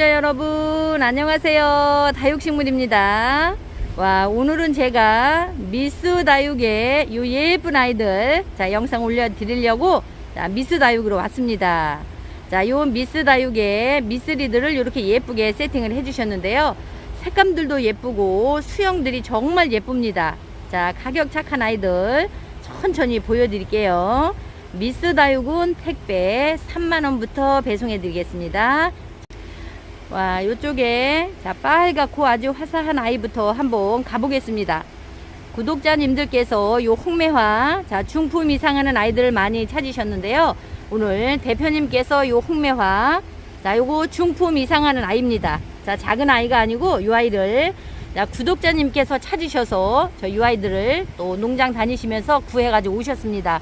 구독자 여러분 안녕하세요. 다육식물입니다. 와 오늘은 제가 미스 다육의 요 예쁜 아이들 자 영상 올려 드리려고 자 미스 다육으로 왔습니다. 자요 미스 다육의 미스리들을 이렇게 예쁘게 세팅을 해주셨는데요. 색감들도 예쁘고 수영들이 정말 예쁩니다. 자 가격 착한 아이들 천천히 보여드릴게요. 미스 다육은 택배 3만원부터 배송해 드리겠습니다 와, 요쪽에 자 빨갛고 아주 화사한 아이부터 한번 가보겠습니다. 구독자님들께서 요 홍매화 자 중품 이상하는 아이들을 많이 찾으셨는데요. 오늘 대표님께서 요 홍매화 자 요거 중품 이상하는 아이입니다. 자 작은 아이가 아니고 요 아이를 자 구독자님께서 찾으셔서 저 요 아이들을 또 농장 다니시면서 구해가지고 오셨습니다.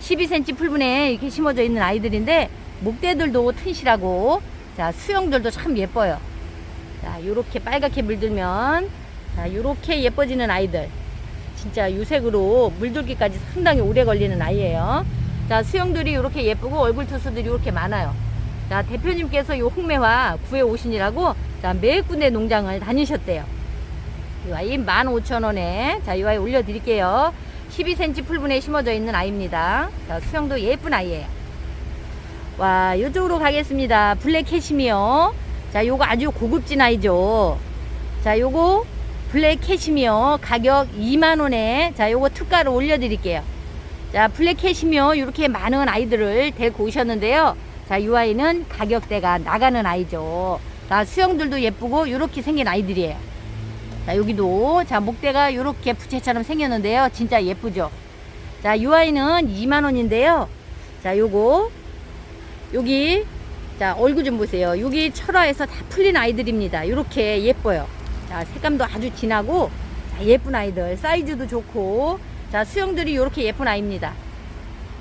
12cm 풀분에 이렇게 심어져 있는 아이들인데 목대들도 튼실하고 자, 수영들도 참 예뻐요. 자, 요렇게 빨갛게 물들면, 자, 요렇게 예뻐지는 아이들. 진짜 유색으로 물들기까지 상당히 오래 걸리는 아이예요. 자, 수영들이 요렇게 예쁘고 얼굴 투수들이 이렇게 많아요. 자, 대표님께서 요 홍매화 구해 오시니라고, 자, 매 군데 농장을 다니셨대요. 이 아이 15,000원에, 자, 이 아이 올려 드릴게요. 12cm 풀분에 심어져 있는 아이입니다. 자, 수영도 예쁜 아이예요. 와, 이쪽으로 가겠습니다. 블랙 캐시미어. 자, 요거 아주 고급진 아이죠. 자, 요거 블랙 캐시미어 가격 2만원에 자, 요거 특가로 올려드릴게요. 자, 블랙 캐시미어 이렇게 많은 아이들을 데리고 오셨는데요. 자, 이 아이는 가격대가 나가는 아이죠. 자, 수영들도 예쁘고 이렇게 생긴 아이들이에요. 자, 여기도 자, 목대가 이렇게 부채처럼 생겼는데요. 진짜 예쁘죠. 자, 이 아이는 2만원인데요. 자, 요거 여기 자 얼굴 좀 보세요. 여기 철화에서 다 풀린 아이들입니다. 이렇게 예뻐요. 자 색감도 아주 진하고 자, 예쁜 아이들. 사이즈도 좋고. 자 수영들이 이렇게 예쁜 아이입니다.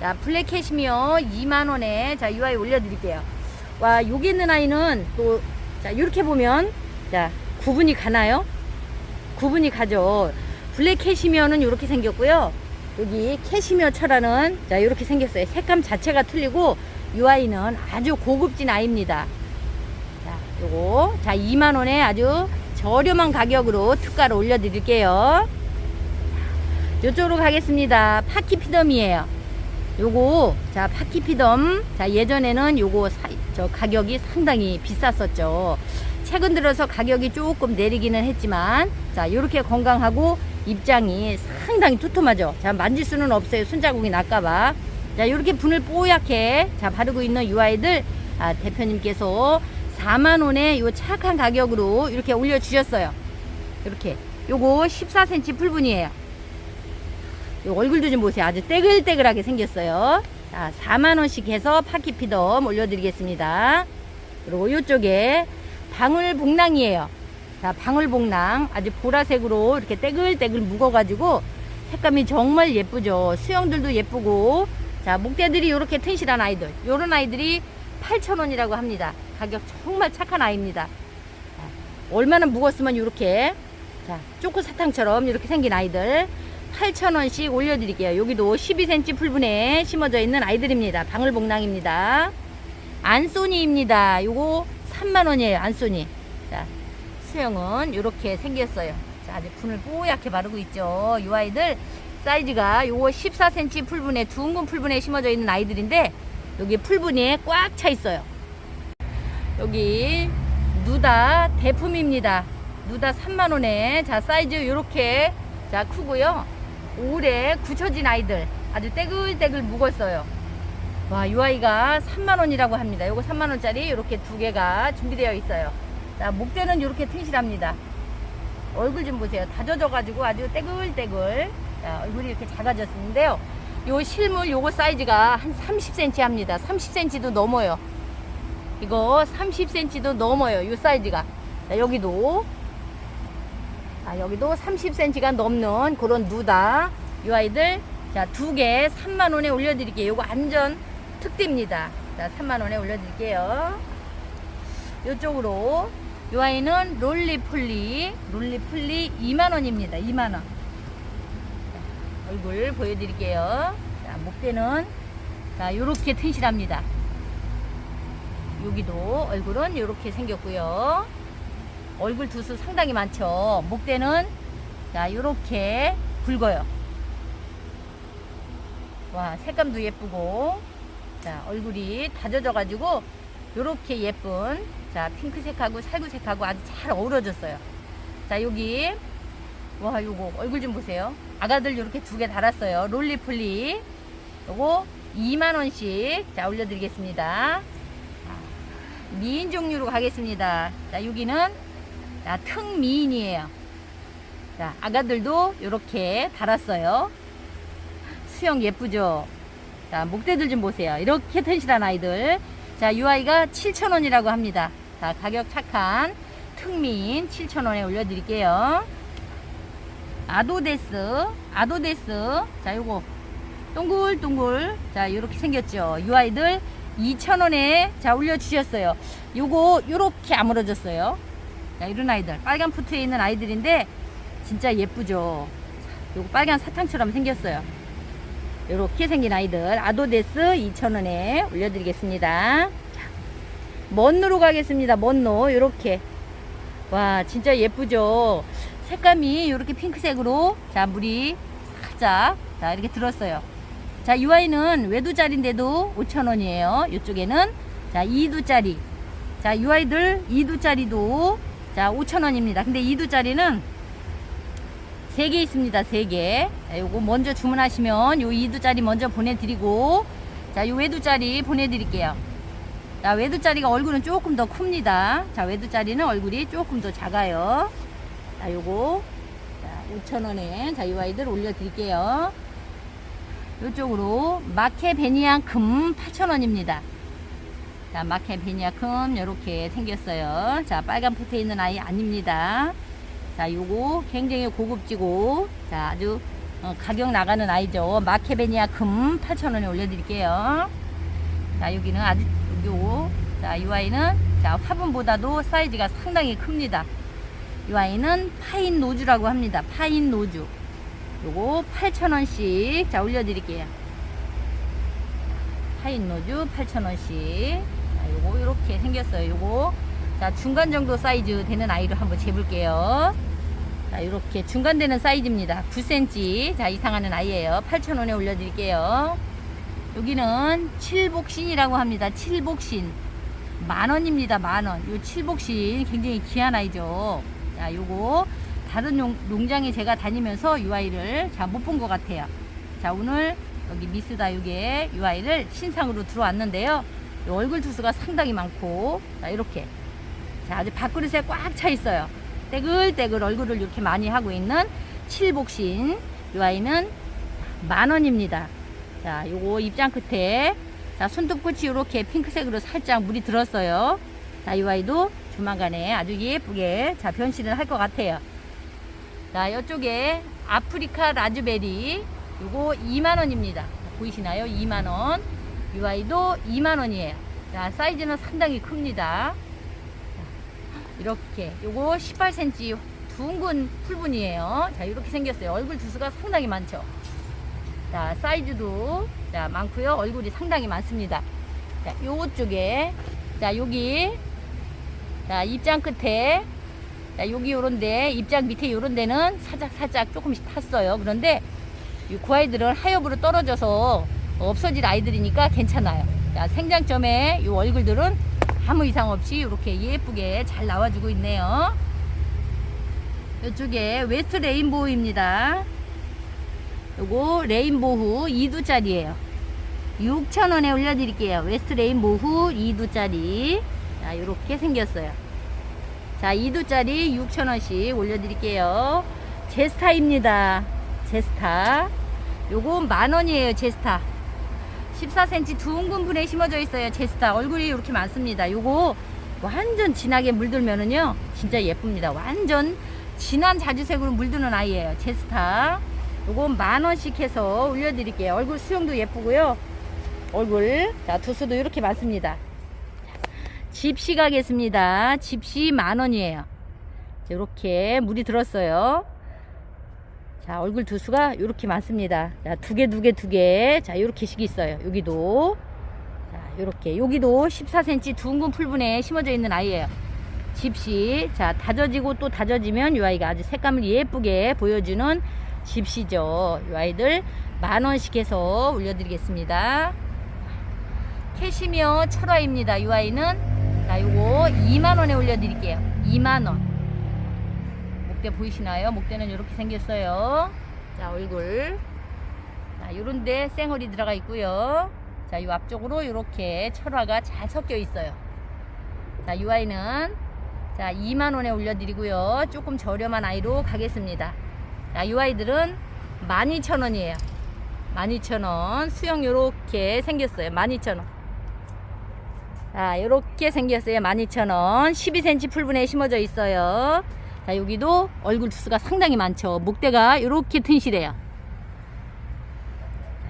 자 블랙 캐시미어 2만 원에 자이 아이 올려드릴게요. 와 여기 있는 아이는 또자 이렇게 보면 자 구분이 가나요? 구분이 가죠. 블랙 캐시미어는 이렇게 생겼고요. 여기 캐시미어 철화는 자 이렇게 생겼어요. 색감 자체가 틀리고 이 아이는 아주 고급진 아이입니다. 자, 요거 자 2만 원에 아주 저렴한 가격으로 특가로 올려드릴게요. 이쪽으로 가겠습니다. 파키피덤이에요. 요거 자 파키피덤 자 예전에는 요거 사, 저 가격이 상당히 비쌌었죠. 최근 들어서 가격이 조금 내리기는 했지만 자 이렇게 건강하고 입장이 상당히 두툼하죠. 자 만질 수는 없어요. 손자국이 날까봐. 자, 이렇게 분을 뽀얗게 자 바르고 있는 이 아이들 아, 대표님께서 4만 원에 요 착한 가격으로 이렇게 올려 주셨어요. 이렇게 요거 14cm 풀분이에요. 요 얼굴도 좀 보세요. 아주 떼글떼글하게 생겼어요. 자, 4만 원씩 해서 파키 피덤 올려드리겠습니다. 그리고 이쪽에 방울복랑이에요. 자, 방울복랑 아주 보라색으로 이렇게 떼글떼글 묵어가지고 색감이 정말 예쁘죠. 수영들도 예쁘고 자, 목대들이 이렇게 튼실한 아이들. 요런 아이들이 8,000원이라고 합니다. 가격 정말 착한 아이입니다. 자, 얼마나 묵었으면 이렇게 자, 초코 사탕처럼 이렇게 생긴 아이들 8,000원씩 올려 드릴게요. 여기도 12cm 풀분에 심어져 있는 아이들입니다. 방울복랑입니다. 안소니입니다. 요거 3만원이에요. 안소니. 자, 수영은 이렇게 생겼어요. 자, 아주 분을 뽀얗게 바르고 있죠. 이 아이들 사이즈가 요거 14cm 풀분에 둥근 풀분에 심어져 있는 아이들인데 여기 풀분이 꽉차 있어요. 여기 누다 대품입니다. 누다 3만원에 자 사이즈 요렇게 자 크고요. 올해 굳혀진 아이들 아주 떼글떼글 묵었어요. 와, 이 아이가 3만원이라고 합니다. 요거 3만원짜리 이렇게 두 개가 준비되어 있어요. 자, 목대는 이렇게 튼실합니다. 얼굴 좀 보세요. 다 젖어가지고 아주 떼글떼글 자, 얼굴이 이렇게 작아졌는데요. 요 실물 요거 사이즈가 한 30cm 합니다. 30cm도 넘어요. 이거 30cm도 넘어요. 요 사이즈가. 자, 여기도 아, 여기도 30cm가 넘는 그런 누다. 요 아이들 자, 두 개 3만 원에 올려 드릴게요. 요거 안전 특대입니다. 자, 3만 원에 올려 드릴게요. 요쪽으로 요 아이는 롤리폴리 롤리폴리 2만 원입니다. 2만 원. 얼굴 보여드릴게요. 자, 목대는 자, 요렇게 튼실합니다. 여기도 얼굴은 이렇게 생겼고요. 얼굴 두수 상당히 많죠. 목대는 자 이렇게 굵어요. 와 색감도 예쁘고 자 얼굴이 다져져 가지고 이렇게 예쁜 자 핑크색하고 살구색하고 아주 잘 어우러졌어요. 자 여기 와 요거 얼굴 좀 보세요. 아가들 이렇게 두 개 달았어요. 롤리폴리. 요거 2만원씩. 자 올려드리겠습니다. 자, 미인 종류로 가겠습니다. 자 여기는 자, 특미인이에요. 자 아가들도 이렇게 달았어요. 수영 예쁘죠? 자 목대들 좀 보세요. 이렇게 튼실한 아이들. 자이 아이가 7,000원이라고 합니다. 자 가격 착한 특미인 7,000원에 올려드릴게요 아도데스 아도데스. 자 요거. 동글동글. 자 이렇게 생겼죠. 이 아이들 2,000원에 자 올려주셨어요. 요거 요렇게 아물어졌어요. 자 이런 아이들. 빨간 푸트에 있는 아이들인데 진짜 예쁘죠. 자, 요거 빨간 사탕처럼 생겼어요. 요렇게 생긴 아이들 아도데스 2,000원에 올려드리겠습니다. 자, 먼노로 가겠습니다. 먼노. 요렇게. 와 진짜 예쁘죠 색감이 이렇게 핑크색으로 자 물이 살짝 자 이렇게 들었어요 자, 이 아이는 외두짜리인데도 5,000원이에요. 이쪽에는 자, 2두짜리. 자, 이 아이들 2두짜리도 자, 5,000원입니다. 근데 2두짜리는 3개 있습니다. 3개. 자, 요거 먼저 주문하시면 요 2두짜리 먼저 보내드리고 자, 요 외두짜리 보내드릴게요. 자, 외두짜리가 얼굴은 조금 더 큽니다. 자, 외두짜리는 얼굴이 조금 더 작아요. 자, 요거 자, 5,000원에 자, 이 아이들 올려드릴게요. 이쪽으로 마케 베니아금 8,000원입니다. 자, 마케 베니아금 이렇게 생겼어요. 자, 빨간 포트에 있는 아이 아닙니다. 자, 요거 굉장히 고급지고 자, 아주 어, 가격 나가는 아이죠. 마케베니아 금 8,000원에 올려드릴게요. 자, 여기는 아주 요, 자, 이 아이는 자, 화분보다도 사이즈가 상당히 큽니다. 이 아이는 파인 노주라고 합니다. 파인 노주. 요거 8,000원씩. 자 올려드릴게요. 파인 노즈 8,000원씩. 자, 요거 이렇게 생겼어요 요거. 자 중간 정도 사이즈 되는 아이를 한번 재볼게요. 자 이렇게 중간 되는 사이즈입니다. 9cm 자 이상하는 아이예요. 8,000원에 올려드릴게요. 여기는 칠복신이라고 합니다. 칠복신. 만원입니다 만원. 요 칠복신 굉장히 귀한 아이죠 자 요거 다른 용, 농장에 제가 다니면서 이 아이를 잘못본 것 같아요. 자 오늘 여기 미스 이 아이를 신상으로 들어왔는데요. 이 얼굴 투수가 상당히 많고 자 이렇게 자 아주 밥그릇에 꽉 차 있어요. 떼글떼글 얼굴을 이렇게 많이 하고 있는 칠복신 이 아이는 만 원입니다. 자 요거 입장 끝에 자 손톱 끝이 이렇게 핑크색으로 살짝 물이 들었어요. 자 이 아이도 조만간에 아주 예쁘게 자 변신을 할 것 같아요. 자, 이쪽에 아프리카 라즈베리 요거 2만원입니다. 보이시나요? 2만원. 이 아이도 2만원이에요. 자, 사이즈는 상당히 큽니다. 이렇게 요거 18cm 둥근 풀분이에요. 자, 이렇게 생겼어요. 얼굴 두수가 상당히 많죠. 자, 사이즈도 자, 많고요. 얼굴이 상당히 많습니다. 자, 요쪽에 자, 여기 자, 입장 끝에 자, 여기 요런 데 입장 밑에 요런 데는 살짝 살짝 조금씩 탔어요. 그런데 이그 아이들은 하엽으로 떨어져서 없어질 아이들이니까 괜찮아요. 자, 생장점에 이 얼굴들은 아무 이상 없이 이렇게 예쁘게 잘 나와주고 있네요. 이쪽에 웨스트 레인보우입니다. 요거 레인보우 2두짜리예요. 6,000원에 올려드릴게요. 웨스트 레인보우 2두짜리. 자, 이렇게 생겼어요. 자, 2두짜리 6,000원씩 올려드릴게요. 제스타입니다. 제스타. 요거 만원이에요, 제스타. 14cm 둥근 분에 심어져 있어요, 제스타. 얼굴이 이렇게 많습니다. 요거 완전 진하게 물들면은요, 진짜 예쁩니다. 완전 진한 자주색으로 물드는 아이예요, 제스타. 요거 만원씩 해서 올려드릴게요. 얼굴 수영도 예쁘고요. 얼굴, 자, 두수도 이렇게 많습니다. 집시 가겠습니다. 집시 만 원이에요. 이렇게 물이 들었어요. 자, 얼굴 두수가 이렇게 많습니다. 자, 두 개, 두 개, 두 개. 자, 이렇게씩 있어요. 여기도. 자, 이렇게 여기도 14cm 둥근 풀분에 심어져 있는 아이예요. 집시. 자, 다져지고 또 다져지면 이 아이가 아주 색감을 예쁘게 보여주는 집시죠. 이 아이들 만 원씩 해서 올려드리겠습니다. 캐시미어 철화입니다. 이 아이는 자, 요거 2만 원에 올려드릴게요. 2만 원. 목대 보이시나요? 목대는 이렇게 생겼어요. 자, 얼굴. 자, 요런데 쌩얼이 들어가 있고요. 자, 요 앞쪽으로 이렇게 철화가 잘 섞여 있어요. 자, 이 아이는 자, 2만 원에 올려드리고요. 조금 저렴한 아이로 가겠습니다. 자, 이 아이들은 12,000원이에요. 12,000원. 수영 요렇게 생겼어요. 12,000원. 자, 요렇게 생겼어요. 12,000원. 12cm 풀분에 심어져 있어요. 자, 여기도 얼굴 두수가 상당히 많죠. 목대가 요렇게 튼실해요.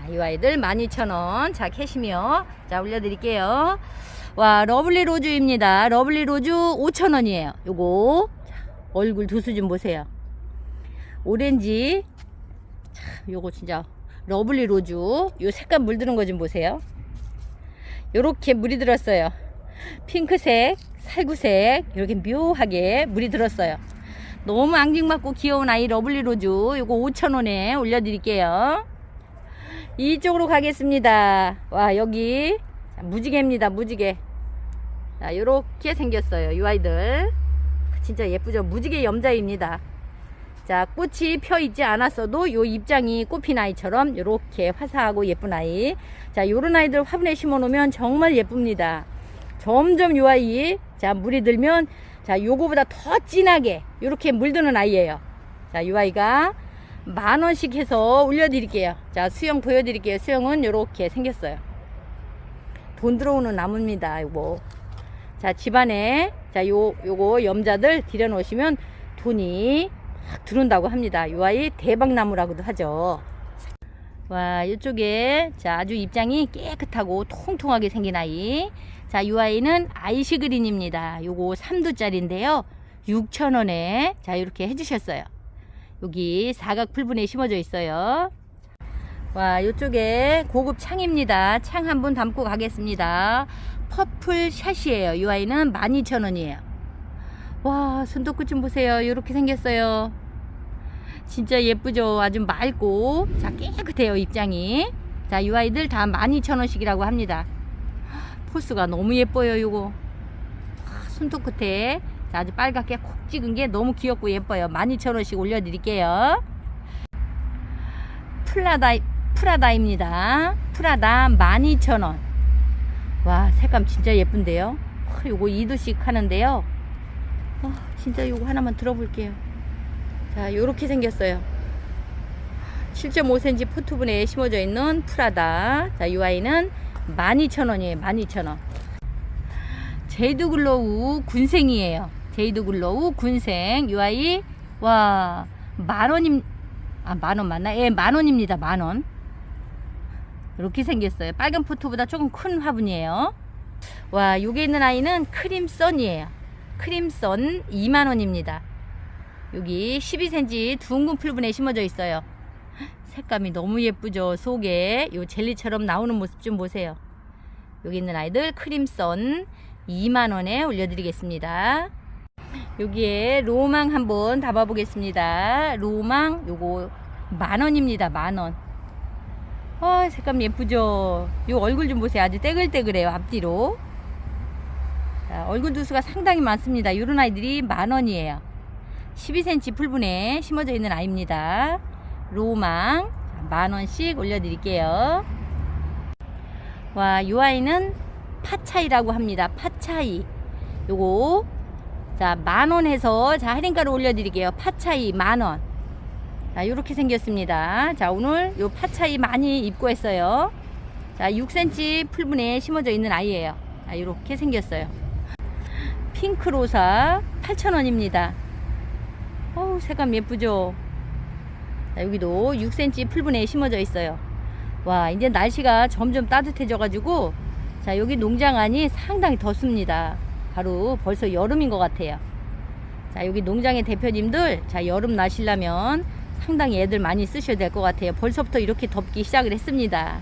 자, 이 아이들 12,000원. 자, 캐시미어. 자, 올려드릴게요. 와, 러블리 로즈입니다. 러블리 로즈 5,000원이에요. 요거. 자, 얼굴 두수 좀 보세요. 오렌지. 자, 요거 진짜 러블리 로즈. 요 색감 물드는 거 좀 보세요. 요렇게 물이 들었어요. 핑크색, 살구색, 이렇게 묘하게 물이 들었어요. 너무 앙증맞고 귀여운 아이 러블리 로즈. 요거 5,000원에 올려드릴게요. 이쪽으로 가겠습니다. 와, 여기 자, 무지개입니다. 무지개. 자, 요렇게 생겼어요. 이 아이들. 진짜 예쁘죠? 무지개 염자입니다. 자, 꽃이 펴 있지 않았어도 요 입장이 꽃핀 아이처럼 요렇게 화사하고 예쁜 아이. 자, 요런 아이들 화분에 심어 놓으면 정말 예쁩니다. 점점 요 아이, 자, 물이 들면, 자, 요거보다 더 진하게 요렇게 물드는 아이예요. 자, 요 아이가 만 원씩 해서 올려드릴게요. 자, 수영 보여드릴게요. 수영은 요렇게 생겼어요. 돈 들어오는 나무입니다. 요거. 자, 집안에, 자, 요, 요거 염자들 들여 놓으시면 돈이 확 들어온다고 합니다. 요 아이 대박나무라고도 하죠. 와, 이쪽에, 자, 아주 입장이 깨끗하고 통통하게 생긴 아이. 자, 요 아이는 아이시 그린입니다. 요거 3두짜리인데요. 6,000원에, 자, 이렇게 해 주셨어요. 여기 사각 풀분에 심어져 있어요. 와, 이쪽에 고급 창입니다. 창 한 분 담고 가겠습니다. 퍼플 샷이에요. 이 아이는 12,000원이에요. 와, 손톱끝 좀 보세요. 이렇게 생겼어요. 진짜 예쁘죠? 아주 맑고, 자, 깨끗해요, 입장이. 자, 이 아이들 다 12,000원씩이라고 합니다. 포스가 너무 예뻐요, 이거. 와, 손톱 끝에 자, 아주 빨갛게 콕 찍은 게 너무 귀엽고 예뻐요. 12,000원씩 올려드릴게요. 플라다, 프라다입니다. 프라다 12,000원. 와, 색감 진짜 예쁜데요. 와, 요거 2두씩 하는데요. 아, 진짜 요거 하나만 들어볼게요. 자, 요렇게 생겼어요. 7.5cm 포트분에 심어져 있는 프라다. 자, 이 아이는 12,000원이에요. 12,000원. 제이드 글로우 군생이에요. 제이드 글로우 군생. 이 아이, 와, 만 원임, 아, 만원 맞나? 예, 만 원입니다. 만 원. 이렇게 생겼어요. 빨간 포트보다 조금 큰 화분이에요. 와, 여기 있는 아이는 크림선이에요. 크림선 2만 원입니다. 여기 12cm 둥근 풀분에 심어져 있어요. 색감이 너무 예쁘죠. 속에 요 젤리처럼 나오는 모습 좀 보세요. 여기 있는 아이들 크림선 2만 원에 올려드리겠습니다. 여기에 로망 한번 담아 보겠습니다. 로망 요거 만 원입니다. 만 원. 아 색감 예쁘죠. 요 얼굴 좀 보세요. 아주 떼글떼글해요. 앞뒤로. 자, 얼굴 두수가 상당히 많습니다. 요런 아이들이 만 원이에요. 12cm 풀분에 심어져 있는 아이입니다. 로망 만 원씩 올려드릴게요. 와, 요 아이는 파차이라고 합니다. 파차이. 요거 자, 만원 해서 자, 할인가로 올려드릴게요. 파차이 만 원. 자, 요렇게 생겼습니다. 자, 오늘 요 파차이 많이 입고했어요. 자, 6cm 풀분에 심어져 있는 아이예요. 자, 요렇게 생겼어요. 핑크로사 8,000원입니다. 어우, 색감 예쁘죠? 자, 여기도 6cm 풀분에 심어져 있어요. 와, 이제 날씨가 점점 따뜻해져가지고, 자, 여기 농장 안이 상당히 덥습니다. 바로 벌써 여름인 것 같아요. 자, 여기 농장의 대표님들, 자, 여름 나시려면 상당히 애들 많이 쓰셔야 될 것 같아요. 벌써부터 이렇게 덥기 시작을 했습니다.